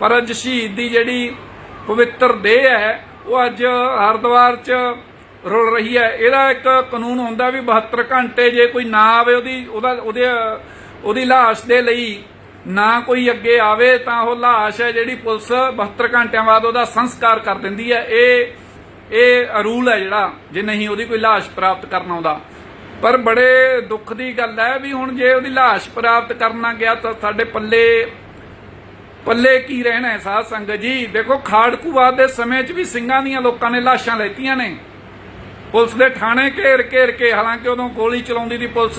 ਪਰ ਅੱਜ ਸ਼ਹੀਦ ਦੀ ਜਿਹੜੀ ਪਵਿੱਤਰ ਦੇਹ ਹੈ, ਉਹ ਅੱਜ ਹਰਿਦੁਆਰ 'ਚ ਰੁਲ ਰਹੀ ਹੈ। ਇਹਦਾ ਇੱਕ ਕਾਨੂੰਨ ਹੁੰਦਾ ਵੀ 72 ਘੰਟੇ ਜੇ ਕੋਈ ਨਾ ਆਵੇ ਉਹਦੀ, ਉਹਦਾ, ਉਹਦੇ, ਉਹਦੀ ਲਾਸ਼ ਦੇ ਲਈ ਨਾ ਕੋਈ ਅੱਗੇ ਆਵੇ, ਤਾਂ ਉਹ ਲਾਸ਼ ਹੈ ਜਿਹੜੀ ਪੁਲਿਸ 72 ਘੰਟਿਆਂ ਬਾਅਦ ਉਹਦਾ ਸੰਸਕਾਰ ਕਰ ਦਿੰਦੀ ਹੈ। ਇਹ ਇਹ ਰੂਲ ਹੈ ਜਿਹੜਾ, ਜੇ ਨਹੀਂ ਉਹਦੀ ਕੋਈ ਲਾਸ਼ ਪ੍ਰਾਪਤ ਕਰਨ ਆਉਂਦਾ। ਪਰ ਬੜੇ ਦੁੱਖ ਦੀ ਗੱਲ ਹੈ ਵੀ ਹੁਣ ਜੇ ਉਹਦੀ ਲਾਸ਼ ਪ੍ਰਾਪਤ ਕਰਨਾ ਗਿਆ ਤਾਂ ਸਾਡੇ ਪੱਲੇ ਪੱਲੇ ਕੀ ਰਹਿਣਾ ਹੈ ਸਾਧ ਸੰਗਤ ਜੀ? ਦੇਖੋ ਖਾੜਕੂਵਾਦ ਦੇ ਸਮੇਂ 'ਚ ਵੀ ਸਿੰਘਾਂ ਦੀਆਂ ਲੋਕਾਂ ਨੇ ਲਾਸ਼ਾਂ ਲੈਤੀਆਂ ਨੇ। ਪੁਲਿਸ ਦੇ ਥਾਣੇ ਘੇਰ ਘੇਰ ਕੇ, ਹਾਲਾਂਕਿ ਉਦੋਂ ਗੋਲੀ ਚਲਾਉਂਦੀ ਦੀ ਪੁਲਿਸ,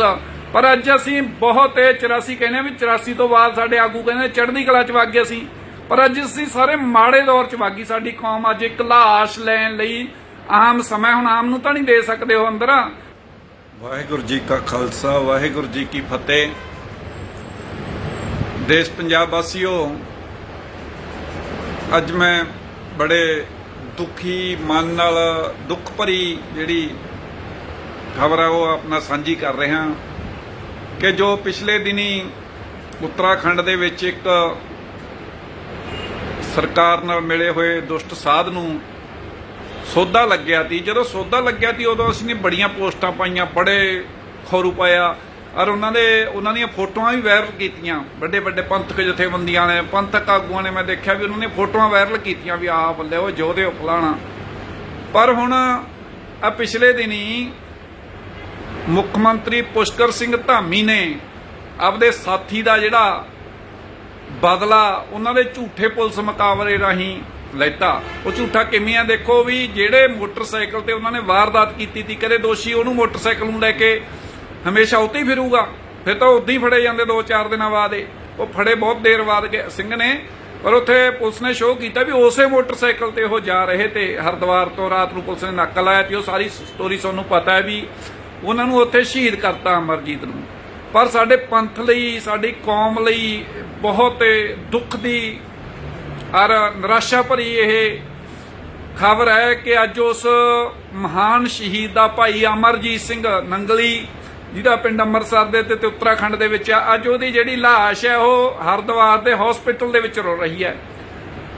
ਪਰ ਅੱਜ ਅਸੀਂ ਬਹੁਤ ਇਹ 84 ਕਹਿੰਦੇ ਵੀ 84 ਤੋਂ ਬਾਅਦ ਸਾਡੇ ਆਗੂ ਕਹਿੰਦੇ ਚੜ੍ਹਦੀ ਕਲਾ 'ਚ ਵਗ ਗਏ ਅਸੀਂ। ਪਰ ਅੱਜ ਅਸੀਂ ਸਾਰੇ ਮਾੜੇ ਦੌਰ 'ਚ ਵਗ ਗਈ ਸਾਡੀ ਕੌਮ, ਅੱਜ ਇੱਕ ਲਾਸ਼ ਲੈਣ ਲਈ ਆਮ ਸਮਾਂ ਹੁਣ ਆਮ ਨੂੰ ਤਾਂ ਨਹੀਂ ਦੇ ਸਕਦੇ ਹੋ ਅੰਦਰ। ਵਾਹਿਗੁਰੂ ਜੀ ਕਾ ਖਾਲਸਾ, ਵਾਹਿਗੁਰੂ ਜੀ ਕੀ ਫਤਿਹ। ਦੇਸ਼ ਪੰਜਾਬ ਵਾਸੀਓ ਅੱਜ ਮੈਂ ਬੜੇ ਦੁਖੀ, ਮਨ ਨਾਲ, ਦੁੱਖ ਭਰੀ ਜਿਹੜੀ ਖਬਰ ਹੈ ਉਹ ਆਪਣਾ ਸਾਂਝੀ ਕਰ ਰਿਹਾ ਕਿ ਜੋ ਪਿਛਲੇ ਦਿਨੀ ਉੱਤਰਾਖੰਡ ਦੇ ਵਿੱਚ ਇੱਕ ਸਰਕਾਰ ਨਾਲ ਮਿਲੇ ਹੋਏ ਦੁਸ਼ਟ ਸਾਧ ਨੂੰ ਸੌਦਾ ਲੱਗਿਆ ਸੀ। ਜਦੋਂ ਸੌਦਾ ਲੱਗਿਆ ਸੀ, ਉਦੋਂ ਅਸੀਂ ਨੇ ਬੜੀਆਂ ਪੋਸਟਾਂ ਪਾਈਆਂ, ਬੜੇ ਖੋਰੂ ਪਾਇਆ। ਔਰ ਉਹਨਾਂ ਦੇ, ਉਹਨਾਂ ਦੀਆਂ ਫੋਟੋਆਂ ਵੀ ਵਾਇਰਲ ਕੀਤੀਆਂ। ਵੱਡੇ ਵੱਡੇ ਪੰਥਕ ਜਥੇਬੰਦੀਆਂ ਨੇ, ਪੰਥਕ ਆਗੂਆਂ ਨੇ, ਮੈਂ ਦੇਖਿਆ ਵੀ ਉਹਨਾਂ ਨੇ ਫੋਟੋਆਂ ਵਾਇਰਲ ਕੀਤੀਆਂ ਵੀ ਆਹ ਬੱਲੇ ਉਹ ਜੋਧੇ ਉਹ ਫਲਾਣਾ। ਪਰ ਹੁਣ ਆ ਪਿਛਲੇ ਦਿਨੀ ਮੁੱਖ ਮੰਤਰੀ ਪੁਸ਼ਕਰ ਸਿੰਘ ਧਾਮੀ ਨੇ ਆਪਦੇ ਸਾਥੀ ਦਾ ਜਿਹੜਾ ਬਦਲਾ ਉਹਨਾਂ ਦੇ ਝੂਠੇ ਪੁਲਿਸ ਮੁਕਾਬਲੇ ਰਾਹੀਂ ਲੈਤਾ। ਉਹ ਝੂਠਾ ਕਿਵੇਂ ਆ ਦੇਖੋ ਵੀ ਜਿਹੜੇ ਮੋਟਰਸਾਈਕਲ ਤੇ ਉਹਨਾਂ ਨੇ ਵਾਰਦਾਤ ਕੀਤੀ ਤੀ, ਕਦੇ ਦੋਸ਼ੀ ਉਹਨੂੰ ਮੋਟਰਸਾਈਕਲ ਨੂੰ ਲੈ ਕੇ ਹਮੇਸ਼ਾ ਉੱਤੇ ਹੀ ਫਿਰੂਗਾ। ਫਿਰ ਤਾਂ ਉੱਦਾਂ ਹੀ ਫੜੇ ਜਾਂਦੇ 2-4 ਦਿਨਾਂ ਬਾਅਦ ਇਹ। ਉਹ ਫੜੇ ਬਹੁਤ ਦੇਰ ਬਾਅਦ ਗਏ ਸਿੰਘ ਨੇ, ਪਰ ਉੱਥੇ ਪੁਲਿਸ ਨੇ ਸ਼ੋਅ ਕੀਤਾ ਵੀ ਉਸੇ ਮੋਟਰਸਾਈਕਲ ਤੇ ਉਹ ਜਾ ਰਹੇ ਤੇ ਹਰਿਦੁਆਰ ਤੋਂ ਰਾਤ ਨੂੰ ਪੁਲਿਸ ਨੇ ਨੱਕਾ ਲਾਇਆ ਤੇ ਉਹ ਸਾਰੀ ਸਟੋਰੀ ਤੁਹਾਨੂੰ ਪਤਾ ਹੈ ਵੀ ਉਹਨਾਂ ਨੂੰ ਉੱਥੇ ਸ਼ਹੀਦ ਕਰਤਾ ਅਮਰਜੀਤ ਨੂੰ। ਪਰ ਸਾਡੇ ਪੰਥ ਲਈ, ਸਾਡੀ ਕੌਮ ਲਈ ਬਹੁਤ ਦੁੱਖ ਦੀ ਔਰ ਨਿਰਾਸ਼ਾ ਭਰੀ ਇਹ ਖਬਰ ਹੈ ਕਿ ਅੱਜ ਉਸ ਮਹਾਨ ਸ਼ਹੀਦ ਦਾ ਭਾਈ ਅਮਰਜੀਤ ਸਿੰਘ ਨੰਗਲੀ ਜਿਹਦਾ ਪਿੰਡ ਅੰਮ੍ਰਿਤਸਰ ਦੇ ਤੇ ਉੱਤਰਾਖੰਡ ਦੇ ਵਿੱਚ ਆ, ਅੱਜ ਉਹਦੀ ਜਿਹੜੀ ਲਾਸ਼ ਹੈ, ਉਹ ਹਰਿਦੁਆਰ ਦੇ ਹਸਪੀਟਲ ਦੇ ਵਿੱਚ ਰੁਲ ਰਹੀ ਹੈ।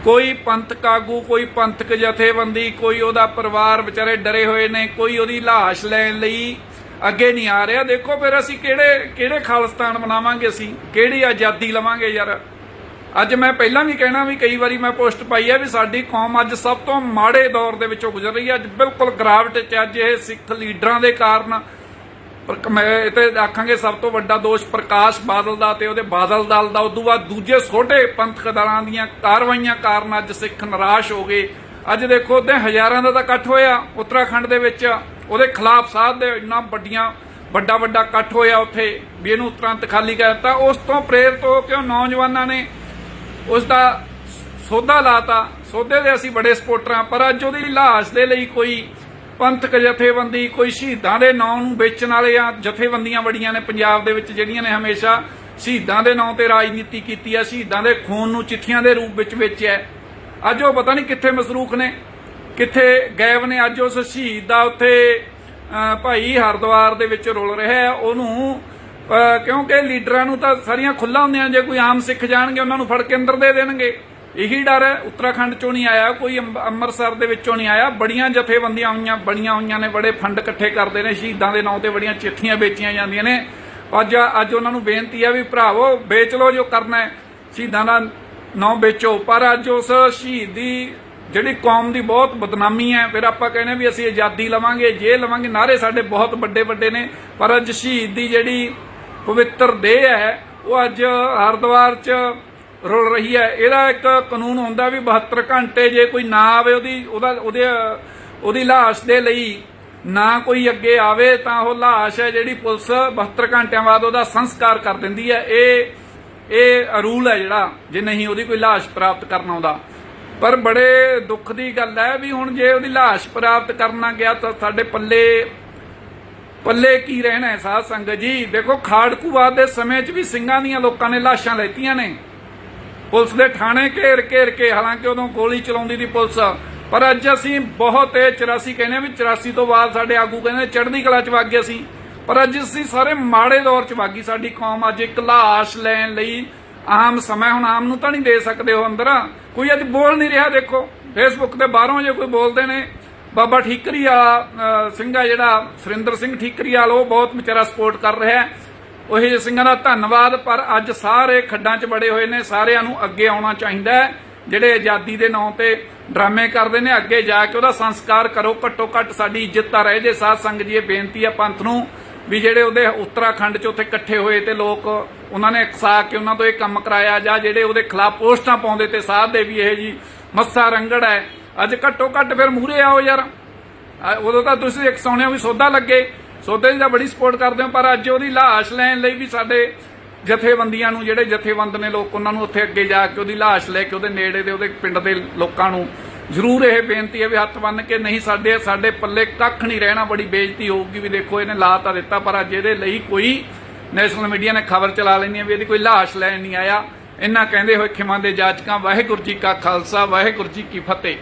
ਕੋਈ ਪੰਥਕ ਆਗੂ ਕੋਈ ਪੰਥਕ ਜਥੇਬੰਦੀ, ਕੋਈ ਉਹਦਾ ਪਰਿਵਾਰ ਵਿਚਾਰੇ ਡਰੇ ਹੋਏ ਨੇ, ਕੋਈ ਉਹਦੀ ਲਾਸ਼ ਲੈਣ ਲਈ ਅੱਗੇ ਨਹੀਂ ਆ ਰਿਹਾ। ਦੇਖੋ ਫਿਰ ਅਸੀਂ ਕਿਹੜੇ ਕਿਹੜੇ ਖਾਲਸਤਾਨ ਬਣਾਵਾਂਗੇ ਅਸੀਂ? ਕਿਹੜੀ ਆਜ਼ਾਦੀ ਲਵਾਂਗੇ ਯਾਰ? ਅੱਜ ਮੈਂ ਪਹਿਲਾਂ ਵੀ ਕਹਿਣਾ ਵੀ ਕਈ ਵਾਰੀ ਮੈਂ ਪੋਸਟ ਪਾਈ ਹੈ ਵੀ ਸਾਡੀ ਕੌਮ ਅੱਜ ਸਭ ਤੋਂ ਮਾੜੇ ਦੌਰ ਦੇ ਵਿੱਚੋਂ ਗੁਜ਼ਰ ਰਹੀ ਹੈ। ਅੱਜ ਬਿਲਕੁਲ ਗਰਾਵਟ ਚ ਅੱਜ ਇਹ ਸਿੱਖ ਲੀਡਰਾਂ ਦੇ ਕਾਰਨ ਪਰ ਮੈਂ ਇਹ ਤੇ ਆਖਾਂਗੇ ਸਭ ਤੋਂ ਵੱਡਾ ਦੋਸ਼ ਪ੍ਰਕਾਸ਼ ਬਾਦਲ ਦਾ ਤੇ ਉਹਦੇ ਬਾਦਲ ਦਲ ਦਾ। ਉਦੋਂ ਬਾਅਦ ਦੂਜੇ ਛੋਟੇ ਪੰਥਕ ਦਲਾਂ ਦੀਆਂ ਕਾਰਵਾਈਆਂ ਕਾਰਨ ਅੱਜ ਸਿੱਖ ਨਿਰਾਸ਼ ਹੋ ਗਏ। ਅੱਜ ਦੇਖੋ ਤੇ ਹਜ਼ਾਰਾਂ ਦਾ ਤਾਂ ਇਕੱਠ ਹੋਇਆ ਉੱਤਰਾਖੰਡ ਦੇ ਵਿੱਚ। ਉਹਦੇ ਖਿਲਾਫ ਸਾਧ ਦੇ ਇੰਨਾ ਵੱਡੀਆਂ, ਵੱਡਾ ਵੱਡਾ ਇਕੱਠ ਹੋਇਆ ਉੱਥੇ ਵੀ ਇਹਨੂੰ ਤੁਰੰਤ ਖਾਲੀ ਕਰ ਦਿੱਤਾ। ਉਸ ਤੋਂ ਪ੍ਰੇਰਿਤ ਹੋ ਕੇ ਉਹ ਨੌਜਵਾਨਾਂ ਨੇ ਉਸ ਦਾ ਸੌਦਾ ਲਾਤਾ। ਸੌਦੇ ਦੇ ਅਸੀਂ ਬੜੇ ਸਪੋਰਟਰ ਹਾਂ, ਪਰ ਅੱਜ ਉਹਦੀ ਲਾਸ਼ ਦੇ ਲਈ ਕੋਈ ਪੰਥਕ ਜਥੇਬੰਦੀ ਕੋਈ ਸ਼ਹੀਦਾਂ ਦੇ ਨਾਂ ਨੂੰ ਵੇਚਣ ਵਾਲੇ ਆ, ਜਥੇਬੰਦੀਆਂ ਬੜੀਆਂ ਨੇ ਪੰਜਾਬ ਦੇ ਵਿੱਚ ਜਿਹੜੀਆਂ ਨੇ ਹਮੇਸ਼ਾ ਸ਼ਹੀਦਾਂ ਦੇ ਨਾਂ ਤੇ ਰਾਜਨੀਤੀ ਕੀਤੀ ਆ, ਸ਼ਹੀਦਾਂ ਦੇ ਖੂਨ ਨੂੰ ਚਿੱਠੀਆਂ ਦੇ ਰੂਪ ਵਿੱਚ ਵੇਚਿਆ ਅੱਜ ਉਹ ਪਤਾ ਨਹੀਂ ਕਿੱਥੇ ਮਸਰੂਖ ਨੇ, ਕਿੱਥੇ ਗਾਇਬ ਨੇ, ਅੱਜ ਉਸ ਸ਼ਹੀਦ ਦਾ ਉੱਥੇ ਭਾਈ ਹਰਦੁਆਰ ਦੇ ਵਿੱਚ ਰੁਲ ਰਿਹਾ ਹੈ, ਉਹਨੂੰ ਕਿਉਂਕਿ ਲੀਡਰਾਂ ਨੂੰ ਤਾਂ ਸਾਰੀਆਂ ਖੁੱਲਾ ਹੁੰਦੀਆਂ ਜੇ ਕੋਈ ਆਮ ਸਿੱਖ ਜਾਣਗੇ, ਉਹਨਾਂ ਨੂੰ ਫੜ ਕੇ ਅੰਦਰ ਦੇ ਦੇਣਗੇ। ਇਹੀ ਡਰ ਹੈ ਉੱਤਰਾਖੰਡ ਚੋਂ ਨਹੀਂ ਆਇਆ, ਕੋਈ ਅੰਮ੍ਰਿਤਸਰ ਦੇ ਵਿੱਚੋਂ ਨਹੀਂ ਆਇਆ। ਬੜੀਆਂ ਜਥੇਬੰਦੀਆਂ ਹੋਈਆਂ, ਬਣੀਆਂ ਹੋਈਆਂ ਨੇ, ਬੜੇ ਫੰਡ ਇਕੱਠੇ ਕਰਦੇ ਨੇ, ਸ਼ਹੀਦਾਂ ਦੇ ਨਾਂ ਤੇ ਬੜੀਆਂ ਚਿੱਠੀਆਂ ਵੇਚੀਆਂ ਜਾਂਦੀਆਂ ਨੇ। ਅੱਜ ਅੱਜ ਉਹਨਾਂ ਨੂੰ ਬੇਨਤੀ ਹੈ ਵੀ ਭਰਾਵੋ, ਵੇਚ ਲਓ ਜੋ ਕਰਨਾ ਹੈ, ਸ਼ਹੀਦਾਂ ਦਾ ਨਾਂ ਵੇਚੋ। ਪਰ ਅੱਜ ਉਸ ਸ਼ਹੀਦ ਦੀ ਜਿਹੜੀ ਕੌਮ ਦੀ ਬਹੁਤ ਬਦਨਾਮੀ ਹੈ, ਫਿਰ ਆਪਾਂ ਕਹਿੰਦੇ ਵੀ ਅਸੀਂ ਆਜ਼ਾਦੀ ਲਵਾਂਗੇ ਜੇ ਲਵਾਂਗੇ ਨਾਰੇ ਸਾਡੇ ਬਹੁਤ ਵੱਡੇ ਵੱਡੇ ਨੇ। ਪਰ ਅੱਜ ਸ਼ਹੀਦ ਦੀ ਜਿਹੜੀ ਪਵਿੱਤਰ ਦੇਹ ਹੈ, ਉਹ ਅੱਜ ਹਰਿਦੁਆਰ 'ਚ ਰੁਲ ਰਹੀ ਹੈ। ਇਹਦਾ ਇੱਕ ਕਾਨੂੰਨ ਹੁੰਦਾ ਵੀ 72 ਘੰਟੇ ਜੇ ਕੋਈ ਨਾ ਆਵੇ ਉਹਦੀ, ਉਹਦਾ, ਉਹਦੇ, ਉਹਦੀ ਲਾਸ਼ ਦੇ ਲਈ ਨਾ ਕੋਈ ਅੱਗੇ ਆਵੇ ਤਾਂ ਉਹ ਲਾਸ਼ ਹੈ ਜਿਹੜੀ ਪੁਲਿਸ 72 ਘੰਟਿਆਂ ਬਾਅਦ ਉਹਦਾ ਸੰਸਕਾਰ ਕਰ ਦਿੰਦੀ ਹੈ। ਇਹ ਇਹ ਰੂਲ ਹੈ ਜਿਹੜਾ, ਜੇ ਨਹੀਂ ਉਹਦੀ ਕੋਈ ਲਾਸ਼ ਪ੍ਰਾਪਤ ਕਰਨ ਆਉਂਦਾ। ਪਰ ਬੜੇ ਦੁੱਖ ਦੀ ਗੱਲ ਹੈ ਵੀ ਹੁਣ ਜੇ ਉਹਦੀ ਲਾਸ਼ ਪ੍ਰਾਪਤ ਕਰਨਾ ਗਿਆ ਤਾਂ ਸਾਡੇ ਪੱਲੇ ਪੱਲੇ ਕੀ ਰਹਿਣਾ ਹੈ ਸਾਧ ਸੰਗਤ ਜੀ? ਦੇਖੋ, ਖਾੜਕੂਵਾਦ ਦੇ ਸਮੇਂ 'ਚ ਵੀ ਸਿੰਘਾਂ ਦੀਆਂ ਲੋਕਾਂ ਨੇ ਲਾਸ਼ਾਂ ਲੈਤੀਆਂ ਨੇ। ਪੁਲਿਸ ਦੇ ਥਾਣੇ ਘੇਰ ਘੇਰ ਕੇ, ਹਾਲਾਂਕਿ ਉਦੋਂ ਗੋਲੀ ਚਲਾਉਂਦੀ ਦੀ ਪੁਲਿਸ, ਪਰ ਅੱਜ ਅਸੀਂ ਬਹੁਤ ਇਹ 84 ਕਹਿੰਦੇ ਵੀ 84 ਤੋਂ ਬਾਅਦ ਸਾਡੇ ਆਗੂ ਕਹਿੰਦੇ ਚੜ੍ਹਦੀ ਕਲਾ 'ਚ ਵਗ ਗਏ ਅਸੀਂ। ਪਰ ਅੱਜ ਅਸੀਂ ਸਾਰੇ ਮਾੜੇ ਦੌਰ 'ਚ ਵਾਗੀ ਸਾਡੀ ਕੌਮ ਅੱਜ ਇੱਕ ਲਾਸ਼ ਲੈਣ ਲਈ ਆਮ ਸਮਾਂ ਹੁਣ ਆਮ ਨੂੰ ਤਾਂ ਨਹੀਂ ਦੇ ਸਕਦੇ ਹੋ ਅੰਦਰ। ਕੋਈ ਅੱਜ ਬੋਲ ਨਹੀਂ ਰਿਹਾ, ਦੇਖੋ ਫੇਸਬੁੱਕ ਤੇ ਬਾਹਰੋਂ ਜੇ ਕੋਈ ਬੋਲਦੇ ਨੇ, ਬਾਬਾ ਠੀਕਰੀ ਵਾਲਾ ਸਿੰਘ ਜਿਹੜਾ, ਸੁਰਿੰਦਰ ਸਿੰਘ ਠੀਕਰੀ ਵਾਲਾ ਉਹ ਬਹੁਤ ਵਿਚਾਰਾ ਸਪੋਰਟ ਕਰ ਰਿਹਾ ਹੈ। ਉਹ ਸਿੰਘਾਂ ਦਾ ਧੰਨਵਾਦ, ਪਰ ਅੱਜ ਸਾਰੇ ਖੱਡਾਂ 'ਚ ਬੜੇ ਹੋਏ ਨੇ, ਸਾਰਿਆਂ ਨੂੰ ਅੱਗੇ ਆਉਣਾ ਚਾਹੀਦਾ ਹੈ। ਜਿਹੜੇ ਆਜ਼ਾਦੀ ਦੇ ਨਾਂ ਤੇ ਡਰਾਮੇ ਕਰਦੇ ਨੇ, ਅੱਗੇ ਜਾ ਕੇ ਉਹਦਾ ਸੰਸਕਾਰ ਕਰੋ। ਘੱਟੋ ਘੱਟ ਸਾਡੀ ਇੱਜ਼ਤ ਤਾਂ ਰਹੇ ਜੇ, ਸਾਧ ਸੰਗਤ ਜੀ, ਇਹ ਬੇਨਤੀ ਹੈ ਪੰਥ ਨੂੰ ਵੀ ਜਿਹੜੇ ਉਹਦੇ ਉੱਤਰਾਖੰਡ 'ਚ ਉੱਥੇ ਇਕੱਠੇ ਹੋਏ ਤੇ ਲੋਕ ਉਹਨਾਂ ਨੇ ਇਕਸਾ ਕੇ ਉਹਨਾਂ ਤੋਂ ਇਹ ਕੰਮ ਕਰਾਇਆ ਜਾਂ ਜਿਹੜੇ ਉਹਦੇ ਖਿਲਾਫ ਪੋਸਟਾਂ ਪਾਉਂਦੇ ਤੇ ਸਾਧ ਦੇ ਵੀ ਇਹ ਜੀ ਮੱਸਾ ਰੰਗੜ ਹੈ। ਅੱਜ ਘੱਟੋ ਘੱਟ ਫਿਰ ਮੂਹਰੇ ਆਓ ਯਾਰ। ਉਦੋਂ ਤਾਂ ਤੁਸੀਂ ਇੱਕ ਸੌਣਿਆ ਵੀ ਸੌਦਾ ਲੱਗੇ। ਸੌਦੇ ਜੀ ਦਾ ਬੜੀ ਸਪੋਰਟ ਕਰਦੇ ਹੋ, ਪਰ ਅੱਜ ਉਹਦੀ ਲਾਸ਼ ਲੈਣ ਲਈ ਵੀ ਸਾਡੇ ਜਥੇਬੰਦੀਆਂ ਨੂੰ, ਜਿਹੜੇ ਜਥੇਬੰਦ ਨੇ ਲੋਕ, ਉਹਨਾਂ ਨੂੰ ਉੱਥੇ ਅੱਗੇ ਜਾ ਕੇ ਉਹਦੀ ਲਾਸ਼ ਲੈ ਕੇ ਉਹਦੇ ਨੇੜੇ ਦੇ, ਉਹਦੇ ਪਿੰਡ ਦੇ ਲੋਕਾਂ ਨੂੰ ਜ਼ਰੂਰ ਇਹ ਬੇਨਤੀ ਹੈ ਵੀ ਹੱਥ ਬੰਨ ਕੇ ਨਹੀਂ ਸਾਡੇ ਸਾਡੇ ਪੱਲੇ ਕੱਖ ਨਹੀਂ ਰਹਿਣਾ, ਬੜੀ ਬੇਇੱਜ਼ਤੀ ਹੋਊਗੀ ਵੀ ਦੇਖੋ ਇਹਨੇ ਲਾ ਤਾਂ ਦਿੱਤਾ, ਪਰ ਅੱਜ ਇਹਦੇ ਲਈ ਕੋਈ ਨੈਸ਼ਨਲ ਮੀਡੀਆ ਨੇ ਖਬਰ ਚਲਾ ਲੈਣੀ ਹੈ ਵੀ ਇਹਦੀ ਕੋਈ ਲਾਸ਼ ਲੈਣ ਨਹੀਂ ਆਇਆ। ਇਹਨਾਂ ਕਹਿੰਦੇ ਹੋਏ ਖਿਮਾਂ ਦੇ ਜਾਚਕਾਂ ਵਾਹਿਗੁਰੂ ਜੀ ਕਾ ਖਾਲਸਾ, ਵਾਹਿਗੁਰੂ ਜੀ ਕੀ ਫਤਿਹ।